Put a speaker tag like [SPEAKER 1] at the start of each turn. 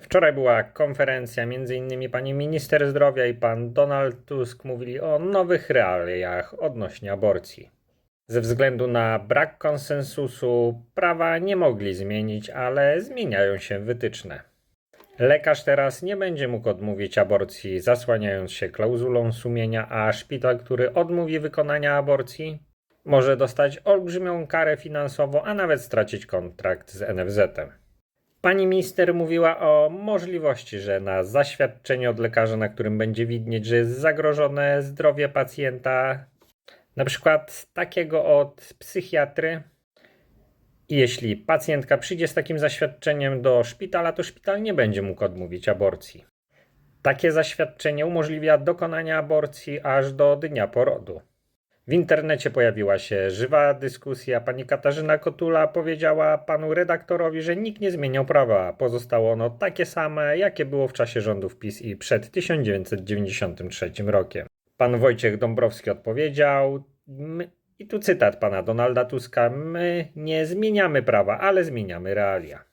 [SPEAKER 1] Wczoraj była konferencja, między innymi pani minister zdrowia i pan Donald Tusk mówili o nowych realiach odnośnie aborcji. Ze względu na brak konsensusu prawa nie mogli zmienić, ale zmieniają się wytyczne. Lekarz teraz nie będzie mógł odmówić aborcji, zasłaniając się klauzulą sumienia, a szpital, który odmówi wykonania aborcji, może dostać olbrzymią karę finansową, a nawet stracić kontrakt z NFZ-em. Pani minister mówiła o możliwości, że na zaświadczenie od lekarza, na którym będzie widnieć, że jest zagrożone zdrowie pacjenta, na przykład takiego od psychiatry, i jeśli pacjentka przyjdzie z takim zaświadczeniem do szpitala, to szpital nie będzie mógł odmówić aborcji. Takie zaświadczenie umożliwia dokonanie aborcji aż do dnia porodu. W internecie pojawiła się żywa dyskusja. Pani Katarzyna Kotula powiedziała panu redaktorowi, że nikt nie zmieniał prawa. Pozostało ono takie same, jakie było w czasie rządów PiS i przed 1993 rokiem. Pan Wojciech Dąbrowski odpowiedział, i tu cytat pana Donalda Tuska, my nie zmieniamy prawa, ale zmieniamy realia.